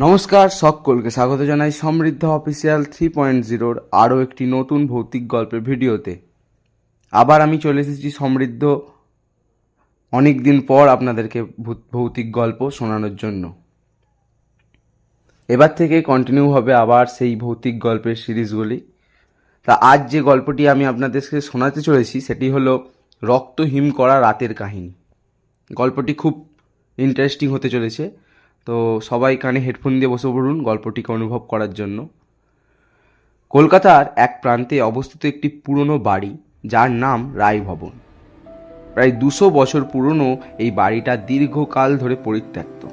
নমস্কার, সকলকে স্বাগত জানাই সমৃদ্ধ অফিসিয়াল থ্রি পয়েন্ট জিরোর আরও একটি নতুন ভৌতিক গল্পের ভিডিওতে। আবার আমি চলে এসেছি সমৃদ্ধ অনেক দিন পর আপনাদেরকে ভৌতিক গল্প শোনানোর জন্য। এবার থেকে কন্টিনিউ হবে আবার সেই ভৌতিক গল্পের সিরিজগুলি। তা আজ যে গল্পটি আমি আপনাদেরকে শোনাতে চলেছি, সেটি হলো রক্তহীন করা রাতের কাহিনী। গল্পটি খুব ইন্টারেস্টিং হতে চলেছে। তো সবাই কানে হেডফোন দিয়ে বসে পড়ুন গল্পটিকে অনুভব করার জন্য। কলকাতার এক প্রান্তে অবস্থিত একটি পুরনো বাড়ি, যার নাম রায় ভবন প্রায় দুশো বছর পুরনো এই বাড়িটা দীর্ঘকাল ধরে পরিত্যক্ত।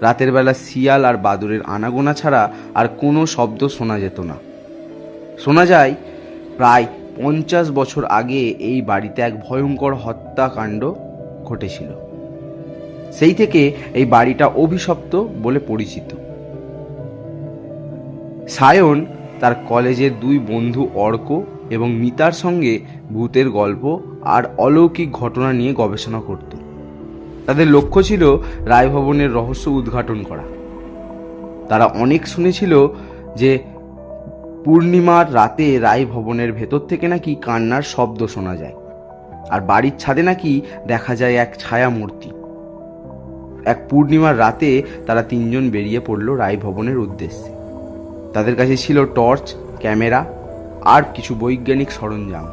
রাতের বেলা শিয়াল আর বাদুরের আনাগোনা ছাড়া আর কোনো শব্দ শোনা যেত না। শোনা যায়, প্রায় পঞ্চাশ বছর আগে এই বাড়িতে এক ভয়ঙ্কর হত্যাকাণ্ড ঘটেছিল। সেই থেকে এই বাড়িটা অভিশপ্ত বলে পরিচিত। সায়ন তার কলেজের দুই বন্ধু অর্ক এবং মিতার সঙ্গে ভূতের গল্প আর অলৌকিক ঘটনা নিয়ে গবেষণা করত। তাদের লক্ষ্য ছিল রায়ভবনের রহস্য উদ্ঘাটন করা। তারা অনেক শুনেছিল যে পূর্ণিমার রাতে রায় ভবনের ভেতর থেকে নাকি কান্নার শব্দ শোনা যায়। আর বাড়ির ছাদে নাকি দেখা যায় এক ছায়া মূর্তি এক পূর্ণিমার রাতে তারা তিনজন বেরিয়ে পড়ল রায় ভবনের উদ্দেশ্যে। তাদের কাছে ছিল টর্চ, ক্যামেরা আর কিছু বৈজ্ঞানিক সরঞ্জাম।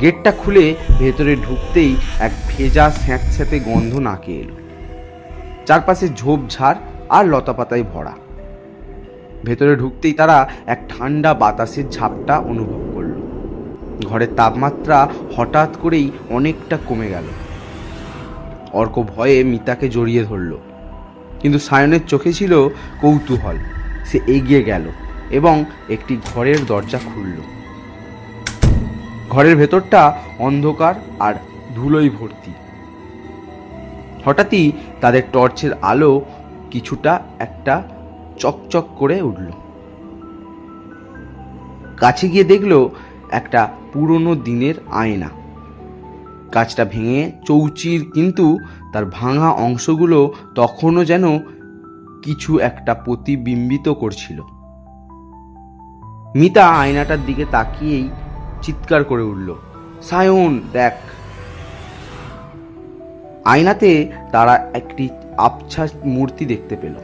গেটটা খুলে ভেতরে ঢুকতেই এক ভেজা স্যাঁতস্যাঁতে গন্ধ নাকে এলো। চারপাশে ঝোপঝাড় আর লতাপাতায় ভরা। ভেতরে ঢুকতেই তারা এক ঠান্ডা বাতাসের ঝাপটা অনুভব করল। ঘরের তাপমাত্রা হঠাৎ করেই অনেকটা কমে গেল। অর্ক ভয়ে মিতাকে জড়িয়ে ধরল। কিন্তু সায়নের চোখে ছিল কৌতূহল। সে এগিয়ে গেল এবং একটি ঘরের দরজা খুলল। ঘরের ভেতরটা অন্ধকার আর ধুলোয় ভর্তি। হঠাৎই তাদের টর্চের আলো কিছুটা একটা চকচক করে উঠল। কাছে গিয়ে দেখল একটা পুরনো দিনের আয়না। কাজটা ভেঙে চৌচির কিন্তু তার ভাঙা অংশগুলো তখনও যেন কিছু একটা প্রতিবিম্বিত করছিল। মিতা আয়নাটার দিকে তাকিয়েই চিৎকার করে উঠল, সায়ন, দেখ। আয়নাতে তারা একটি আবছা মূর্তি দেখতে পেল।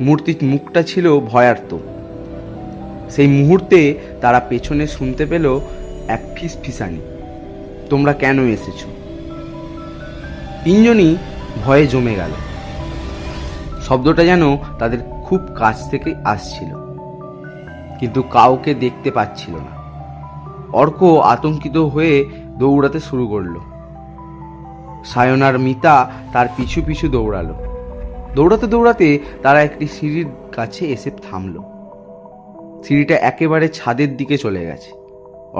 মূর্তির মুখটা ছিল ভয়ার্ত। সেই মুহূর্তে তারা পেছনে শুনতে পেল এক ফিস ফিসানি তোমরা কেন এসেছ? তিনজনই ভয়ে জমে গেল। শব্দটা যেন তাদের খুব কাছ থেকে আসছিল, কিন্তু কাউকে দেখতে পাচ্ছিল না। অর্ক আতঙ্কিত হয়ে দৌড়াতে শুরু করল। সায়নার মিতা তার পিছু পিছু দৌড়ালো। দৌড়াতে দৌড়াতে তারা একটি সিঁড়ির কাছে এসে থামলো। সিঁড়িটা একেবারে ছাদের দিকে চলে গেছে।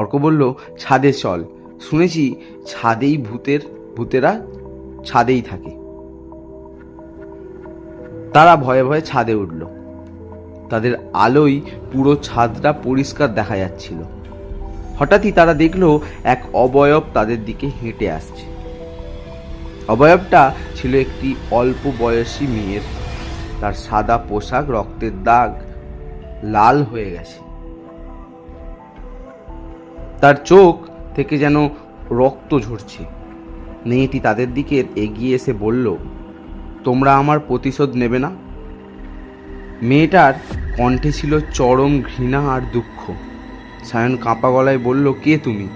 অর্ক বলল, ছাদে চল। শুনেছি ছাদেই ভূতের, ভূতেরা ছাদেই থাকে। তারা ভয়ে ভয়ে ছাদে উঠল। তাদের আলোয় পুরো ছাদটা পরিষ্কার দেখা যাচ্ছিল। হঠাৎই তারা দেখল এক অবয়ব তাদের দিকে হেঁটে আসছে। অবয়বটা ছিল একটি অল্প বয়সী মেয়ের। তার সাদা পোশাক, রক্তের দাগ লাল হয়ে গেছে। তার চোখ থেকে যেন রক্ত ঝরছে। মেয়েটি তাদের দিকে এগিয়ে এসে বলল, তোমরা আমার প্রতিশোধ নেবে না? মেয়েটার কণ্ঠে ছিল চরম ঘৃণা আর দুঃখ। সায়ন কাঁপা গলায় বলল, কে তুমি?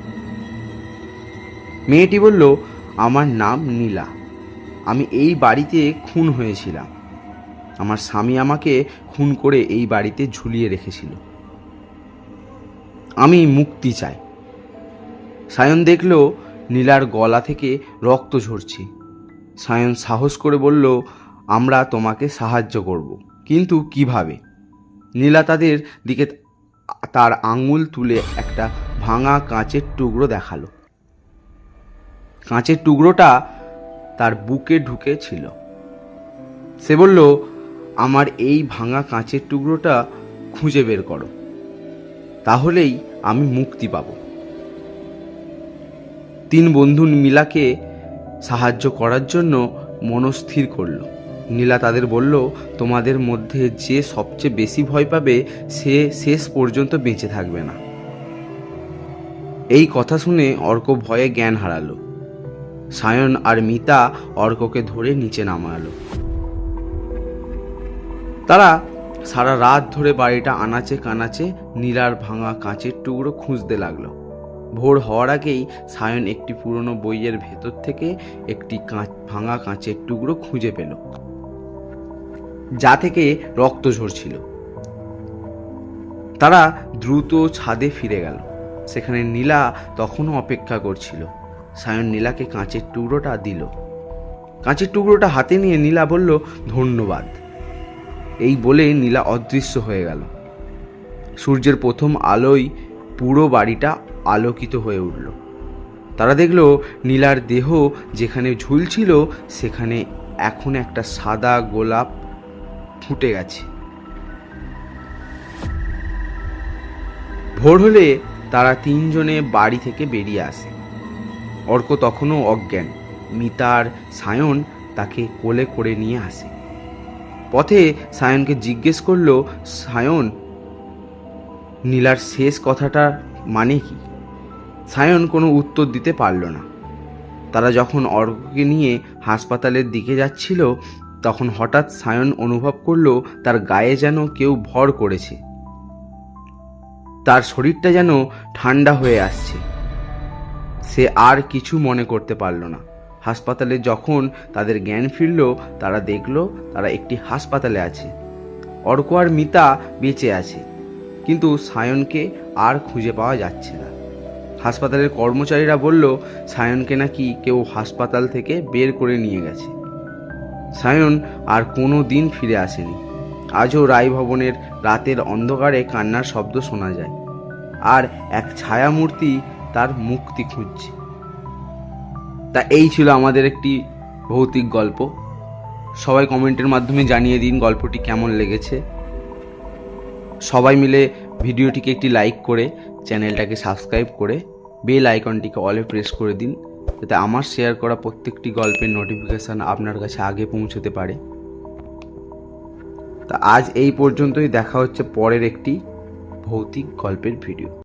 মেয়েটি বলল, আমার নাম নীলা। আমি এই বাড়িতে খুন হয়েছিলাম। আমার স্বামী আমাকে খুন করে এই বাড়িতে ঝুলিয়ে রেখেছিল। আমি মুক্তি চাই। সায়ন দেখল নীলার গলা থেকে রক্ত ঝরছে। সায়ন সাহস করে বলল, আমরা তোমাকে সাহায্য করব। কিন্তু কীভাবে? নীলা তাদের দিকে তার আঙুল তুলে একটা ভাঙা কাঁচের টুকরো দেখাল। কাঁচের টুকরোটা তার বুকে ঢুকে ছিল। সে বলল, আমার এই ভাঙা কাঁচের টুকরোটা খুঁজে বের করো। তাহলেই আমি মুক্তি পাব। তিন বন্ধু মিলাকে সাহায্য করার জন্য মনস্থির করল। নীলা তাদের বলল, তোমাদের মধ্যে যে সবচেয়ে বেশি ভয় পাবে, সে শেষ পর্যন্ত বেঁচে থাকবে না। এই কথা শুনে অর্ক ভয়ে জ্ঞান হারালো। সায়ন আর মিতা অর্ককে ধরে নিচে নামালো। তারা সারা রাত ধরে বাড়িটা আনাচে কানাচে নীলার ভাঙা কাঁচের টুকরো খুঁজতে লাগল। ভোর হওয়ার আগেই সায়ন একটি পুরনো বইয়ের ভেতর থেকে একটি কাঁচ, ভাঙা কাঁচের টুকরো খুঁজে পেল। যা থেকে রক্ত ঝরছিল। তারা দ্রুত ছাদে ফিরে গেল। সেখানে নীলা তখনও অপেক্ষা করছিল। সায়ন নীলাকে কাঁচের টুকরোটা দিল। কাঁচের টুকরোটা হাতে নিয়ে নীলা বলল, ধন্যবাদ। এই বলে নীলা অদৃশ্য হয়ে গেল। সূর্যের প্রথম আলোয় পুরো বাড়িটা আলোকিত হয়ে উঠল। তারা দেখল নীলার দেহ যেখানে ঝুলছিল সেখানে এখন একটা সাদা গোলাপ ফুটে গেছে। ভোর হলে তারা তিনজনে বাড়ি থেকে বেরিয়ে আসে। অর্ক তখনও অজ্ঞান। মিতার সায়ন তাকে কোলে করে নিয়ে আসে। পথে সায়নকে জিজ্ঞেস করল, সায়ন, নীলার শেষ কথাটা মানে কি? সায়ন কোনো উত্তর দিতে পারল না। তারা যখন অর্ককে নিয়ে হাসপাতালের দিকে যাচ্ছিল, তখন হঠাৎ সায়ন অনুভব করল তার গায়ে যেন কেউ ভর করেছে। তার শরীরটা যেন ঠান্ডা হয়ে আসছে। সে আর কিছু মনে করতে পারল না। হাসপাতালে যখন তাদের জ্ঞান ফিরল, তারা দেখল তারা একটি হাসপাতালে আছে। অর্ক আর মিতা বেঁচে আছে, কিন্তু সায়নকে আর খুঁজে পাওয়া যাচ্ছে না। হাসপাতালের কর্মচারীরা বলল, সায়নকে নাকি কেউ হাসপাতাল থেকে বের করে নিয়ে গেছে। সায়ন আর কোনো দিন ফিরে আসেনি। আজও রায় ভবনের রাতের অন্ধকারে কান্নার শব্দ শোনা যায়। আর এক ছায়ামূর্তি তার মুক্তি খুঁজছে। তা এই ছিল আমাদের একটি ভৌতিক গল্প। সবাই কমেন্টের মাধ্যমে জানিয়ে দিন গল্পটি কেমন লেগেছে। সবাই মিলে ভিডিওটিকে একটি লাইক করে চ্যানেলটাকে সাবস্ক্রাইব করে বেল আইকনটিকে অলে প্রেস করে দিন, যাতে আমার শেয়ার করা প্রত্যেকটি গল্পের নোটিফিকেশান আপনার কাছে আগে পৌঁছতে পারে। তা আজ এই পর্যন্তই, দেখা হচ্ছে পরের একটি ভৌতিক গল্পের ভিডিও